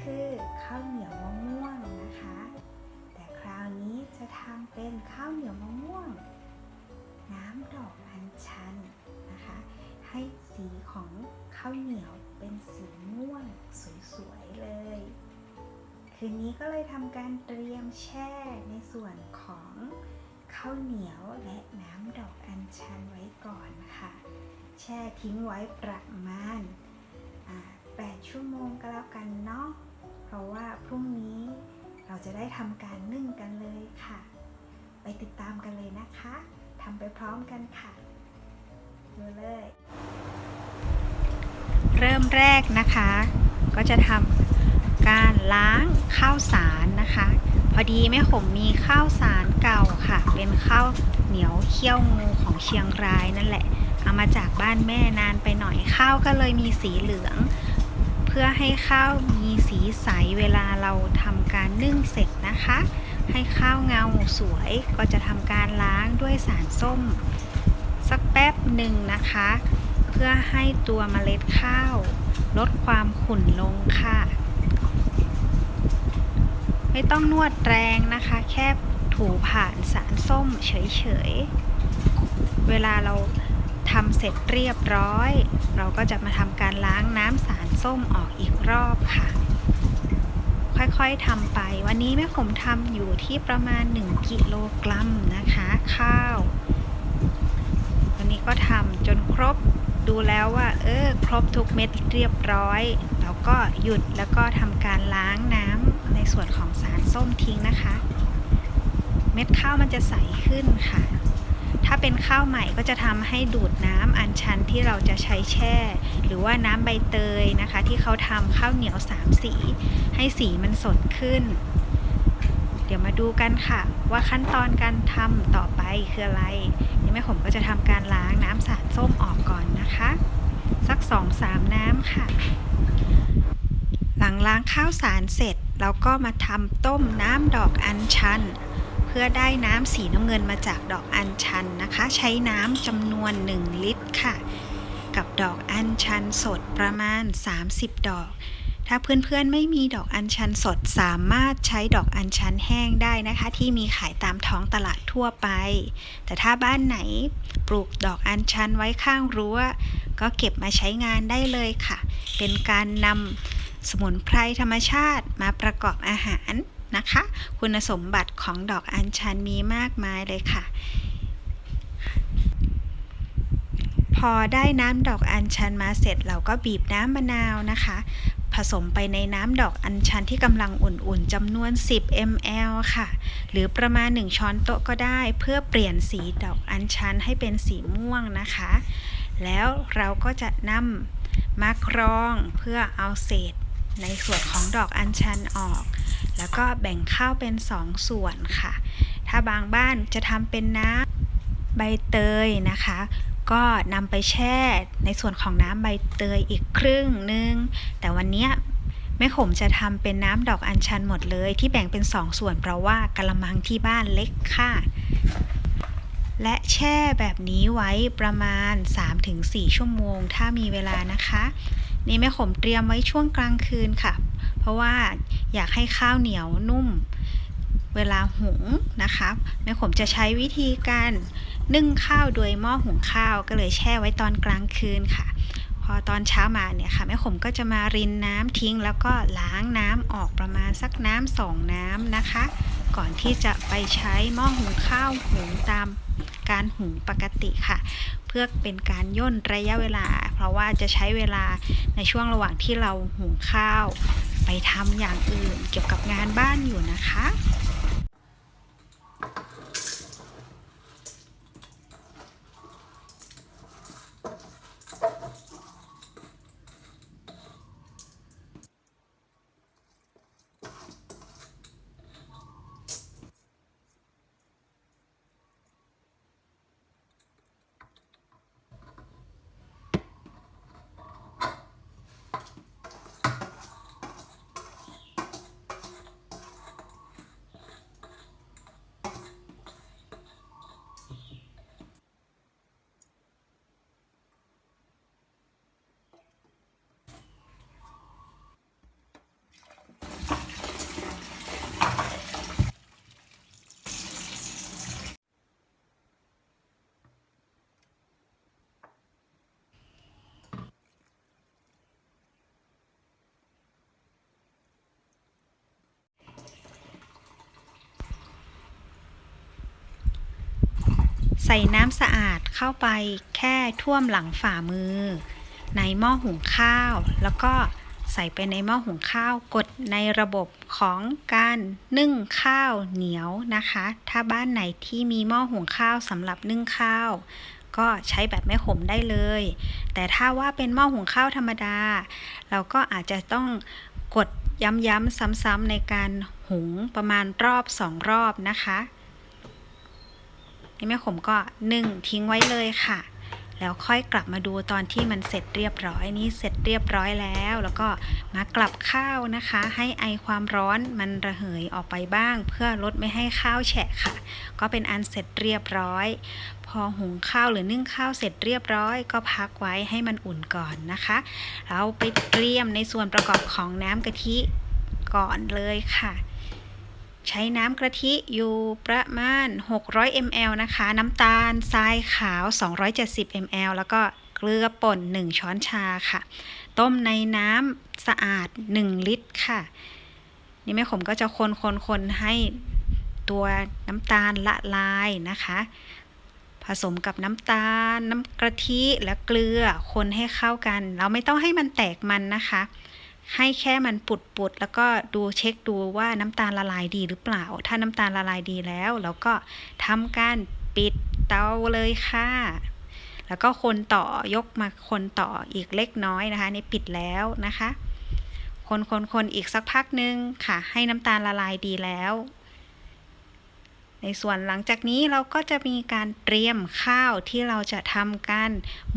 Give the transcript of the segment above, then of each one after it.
คือข้าวเหนียวมะม่วงนะคะ แต่คราวนี้จะทำเป็นข้าวเหนียวมะม่วง น้ำดอกอัญชันนะคะ ให้สีของข้าวเหนียวเป็นสีม่วงสวยๆเลย คืนนี้ก็เลยทำการเตรียมแช่ในส่วนของข้าวเหนียวและน้ำดอกอัญชันไว้ก่อนค่ะ แช่ทิ้งไว้ประมาณ8ชั่วโมงก็แล้วกันเนาะ ราะว่าพรุ่งนี้เราจะได้ทำการนึ่งกันเลยค่ะ ไปติดตามกันเลยนะคะทำไปพร้อมกันค่ะดูเลย เริ่มแรกนะคะ ก็จะทำการล้างข้าวสารนะคะ พอดีแม่ขมมีข้าวสารเก่าค่ะ เป็นข้าวเหนียวเคี่ยวงูของเชียงรายนั่นแหละ เอามาจากบ้านแม่นานไปหน่อยข้าวก็เลยมีสีเหลือง พื่อให้ข้าวมีสีใสเวลาเราทำการนึ่งเสร็จนะคะ ให้ข้าวเงาสวยก็จะทำการล้างด้วยสารส้ม สักแป๊บหนึ่งนะคะ เพื่อให้ตัวเมล็ดข้าว ลดความขุ่นลงค่ะ ไม่ต้องนวดแรงนะคะ แค่ถูผ่านสารส้มเฉยๆ เวลาเรา ทำเสร็จเรียบร้อย เราก็จะมาทำการล้างน้ำสารส้มออกอีกรอบค่ะ ค่อยๆทำไป วันนี้แม่ผมทำอยู่ที่ประมาณ 1 กิโลกรัมนะคะ ข้าว วันนี้ก็ทำจนครบดูแล้วว่า เออ ครบทุกเม็ดเรียบร้อย แล้วก็หยุดแล้วก็ทำการล้างน้ำในส่วนของสารส้มทิ้งนะคะ เม็ดข้าวมันจะใสขึ้นค่ะ ถ้าเป็นข้าวใหม่ก็จะทำให้ดูดน้ำอัญชันที่เราจะใช้แช่ หรือว่าน้ำใบเตยนะคะ ที่เขาทำข้าวเหนียวสามสี ให้สีมันสดขึ้น เดี๋ยวมาดูกันค่ะ ว่าขั้นตอนการทำต่อไปคืออะไรนี่แม่ผมก็จะทำการล้างน้ำสารส้มออกก่อนนะคะ สัก 2-3 น้ำค่ะ หลังล้างข้าวสารเสร็จเราก็มาทำต้มน้ำดอกอัญชัน พื่อได้น้ำสีน้ำเงินมาจากดอกอัญชันนะคะ ใช้น้ำจำนวน 1 ลิตรค่ะ กับดอกอัญชันสดประมาณ 30 ดอก ถ้าเพื่อนๆไม่มีดอกอัญชันสดสามารถใช้ดอกอัญชันแห้งได้นะคะ ที่มีขายตามท้องตลาดทั่วไป แต่ถ้าบ้านไหนปลูกดอกอัญชันไว้ข้างรั้ว ก็เก็บมาใช้งานได้เลยค่ะ เป็นการนำสมุนไพรธรรมชาติมาประกอบอาหาร นะคะ คุณสมบัติของดอกอัญชันมีมากมายเลยค่ะ พอได้น้ำดอกอัญชันมาเสร็จเราก็บีบน้ำมะนาวนะคะ ผสมไปในน้ำดอกอัญชันที่กำลังอุ่นๆจำนวน 10 ml ค่ะ หรือประมาณ 1 ช้อนโต๊ะก็ได้ เพื่อเปลี่ยนสีดอกอัญชันให้เป็นสีม่วงนะคะ แล้วเราก็จะนำมากรองเพื่อเอาเศษ ในส่วนของดอกอัญชันออก แล้วก็แบ่งข้าวเป็น2ส่วนค่ะ ถ้าบางบ้านจะทำเป็นน้ำใบเตยนะคะ ก็นำไปแช่ในส่วนของน้ำใบเตยอีกครึ่งหนึง แต่วันนี้แม่ขมจะทำเป็นน้ำดอกอัญชันหมดเลย ที่แบ่งเป็น2ส่วนเพราะว่ากระมังที่บ้านเล็กค่ะ และแช่แบบนี้ไว้ประมาณ 3-4 ชั่วโมง ถ้ามีเวลานะคะ นี่แม่ขมเตรียมไว้ช่วงกลางคืนค่ะ เพราะว่าอยากให้ข้าวเหนียวนุ่ม เวลาหุงนะคะแม่ขมจะใช้วิธีการนึ่งข้าวโดยหม้อหุงข้าวก็เลยแช่ไว้ตอนกลางคืนค่ะ พอตอนเช้ามาเนี่ยค่ะแม่ขมก็จะมารินน้ำทิ้ง แล้วก็ล้างน้ำออกประมาณสักน้ำสองน้ำนะคะ ก่อนที่จะไปใช้หม้อหุงข้าวหุงตามการหุงปกติค่ะ พื่อเป็นการย่นระยะเวลา เพราะว่าจะใช้เวลาในช่วงระหว่างที่เราหุงข้าว ไปทำอย่างอื่นเกี่ยวกับงานบ้านอยู่นะคะ ใส่น้ำสะอาดเข้าไปแค่ท่วมหลังฝ่ามือ ในหม้อหุงข้าว แล้วก็ใส่ไปในหม้อหุงข้าวกดในระบบของการนึ่งข้าวเหนียวนะคะ ถ้าบ้านไหนที่มีหม้อหุงข้าวสำหรับนึ่งข้าว ก็ใช้แบบแม่ขมได้เลย แต่ถ้าว่าเป็นหม้อหุงข้าวธรรมดา เราก็อาจจะต้องกดย้ำๆซ้ำๆในการหุงประมาณรอบสองรอบนะคะ นี่แม่ขมก็นึ่งทิ้งไว้เลยค่ะ แล้วค่อยกลับมาดูตอนที่มันเสร็จเรียบร้อยนี่เสร็จเรียบร้อยแล้ว แล้วก็มากลับข้าวนะคะ ให้ไอความร้อนมันระเหยออกไปบ้าง เพื่อลดไม่ให้ข้าวแฉะค่ะ ก็เป็นอันเสร็จเรียบร้อย พอหุงข้าวหรือนึ่งข้าวเสร็จเรียบร้อย ก็พักไว้ให้มันอุ่นก่อนนะคะเราไปเตรียมในส่วนประกอบของน้ำกะทิก่อนเลยค่ะ ใช้น้ำกะทิอยู่ประมาณ 600 ml นะคะ น้ำตาลทรายขาว 270 ml แล้วก็เกลือป่น 1 ช้อนชาค่ะ ต้มในน้ำสะอาด 1 ลิตรค่ะ นี่แม่ขมก็จะคนคนคนให้ตัวน้ำตาลละลายนะคะ ผสมกับน้ำตาล น้ำกะทิและเกลือคนให้เข้ากัน เราไม่ต้องให้มันแตกมันนะคะ ให้แค่มันปุดปุดๆแล้วก็ดูเช็คดูว่าน้ำตาลละลายดีหรือเปล่า ถ้าน้ำตาลละลายดีแล้วเราก็ทำการปิดเตาเลยค่ะ แล้วก็คนต่อยกมาคนต่ออีกเล็กน้อยนะคะนี่ปิดแล้วนะคะ คนคนคนอีกสักพักนึงค่ะ ให้น้ำตาลละลายดีแล้ว ในส่วนหลังจากนี้เราก็จะมีการเตรียมข้าวที่เราจะทำการ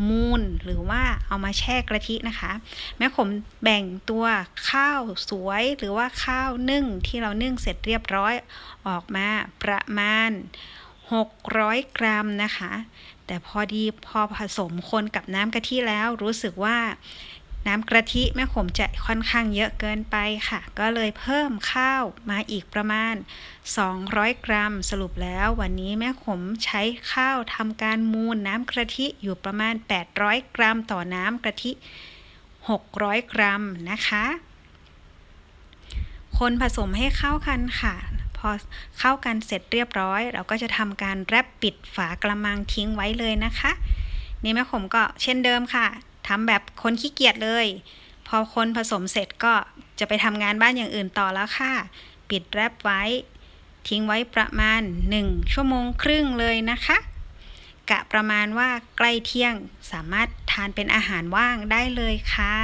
มูนหรือว่าเอามาแช่กะทินะคะ แม่ขมแบ่งตัวข้าวสวยหรือว่าข้าวนึ่งที่เรานึ่งเสร็จเรียบร้อยออกมาประมาณ 600 กรัมนะคะ แต่พอดีพอผสมคนกับน้ำกะทิแล้วรู้สึกว่า น้ำกะทิแม่ขมจะค่อนข้างเยอะเกินไปค่ะ ก็เลยเพิ่มข้าวมาอีกประมาณ 200 กรัม สรุปแล้ววันนี้แม่ขมใช้ข้าวทำการมูนน้ำกะทิอยู่ประมาณ 800 กรัม ต่อน้ำกะทิ 600 กรัมนะคะ คนผสมให้เข้ากันค่ะพอเข้ากันเสร็จเรียบร้อย เราก็จะทำการแรปปิดฝากระมังทิ้งไว้เลยนะคะ นี่แม่ขมก็เช่นเดิมค่ะ ทำแบบคนขี้เกียจเลย พอคนผสมเสร็จก็จะไปทำงานบ้านอย่างอื่นต่อแล้วค่ะ ปิดแรปไว้ ทิ้งไว้ประมาณ 1 ชั่วโมงครึ่งเลยนะคะ กะประมาณว่าใกล้เที่ยงสามารถทานเป็นอาหารว่างได้เลยค่ะ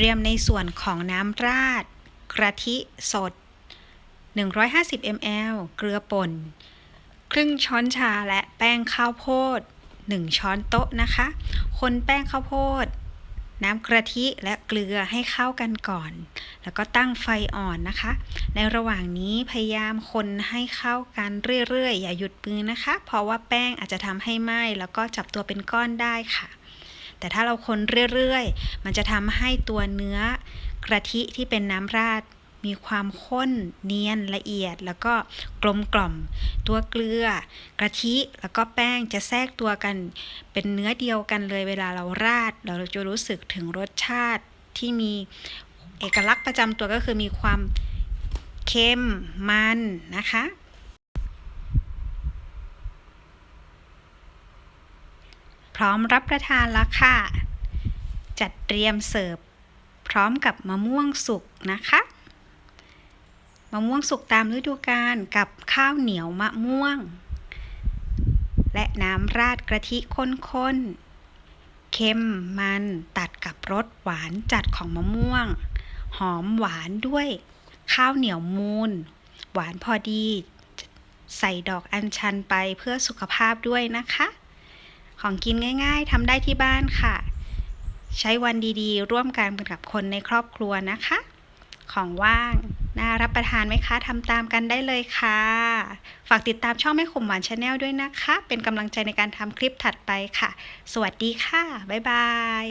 เตรียมในส่วนของน้ำราด กระทิสด 150 ml เกลือป่น ครึ่งช้อนชาและแป้งข้าวโพด 1 ช้อนโต๊ะนะคะ คนแป้งข้าวโพด น้ำกระทิและเกลือให้เข้ากันก่อน แล้วก็ตั้งไฟอ่อนนะคะ ในระหว่างนี้พยายามคนให้เข้ากันเรื่อยๆ อย่าหยุดมือนะคะ เพราะว่าแป้งอาจจะทำให้ไหม้แล้วก็จับตัวเป็นก้อนได้ค่ะ แต่ถ้าเราคนเรื่อยๆ มันจะทำให้ตัวเนื้อกระทิที่เป็นน้ำราดมีความข้นเนียนละเอียด แล้วก็กลมกล่อม ตัวเกลือกระทิแล้วก็แป้งจะแทรกตัวกัน เป็นเนื้อเดียวกันเลยเวลาเราราด เราจะรู้สึกถึงรสชาติที่มีเอกลักษณ์ประจำตัวก็คือมีความเค็มมันนะคะ พร้อมรับประทานแล้วค่ะ จัดเตรียมเสิร์ฟพร้อมกับมะม่วงสุกนะคะ มะม่วงสุกตามฤดูกาลกับข้าวเหนียวมะม่วง และน้ำราดกะทิข้นๆเค็มมันตัดกับรสหวานจัดของมะม่วง หอมหวานด้วย ข้าวเหนียวมูนหวานพอดี ใส่ดอกอัญชันไปเพื่อสุขภาพด้วยนะคะ ของกินง่ายๆทำได้ที่บ้านค่ะ ใช้วันดีๆ ร่วมกันกับคนในครอบครัวนะคะ ของว่างน่ารับประทานไหมคะทำตามกันได้เลยค่ะ ฝากติดตามช่องแม่ขมหวานชาแนลด้วยนะคะ เป็นกำลังใจในการทำคลิปถัดไปค่ะ สวัสดีค่ะ บ๊ายบาย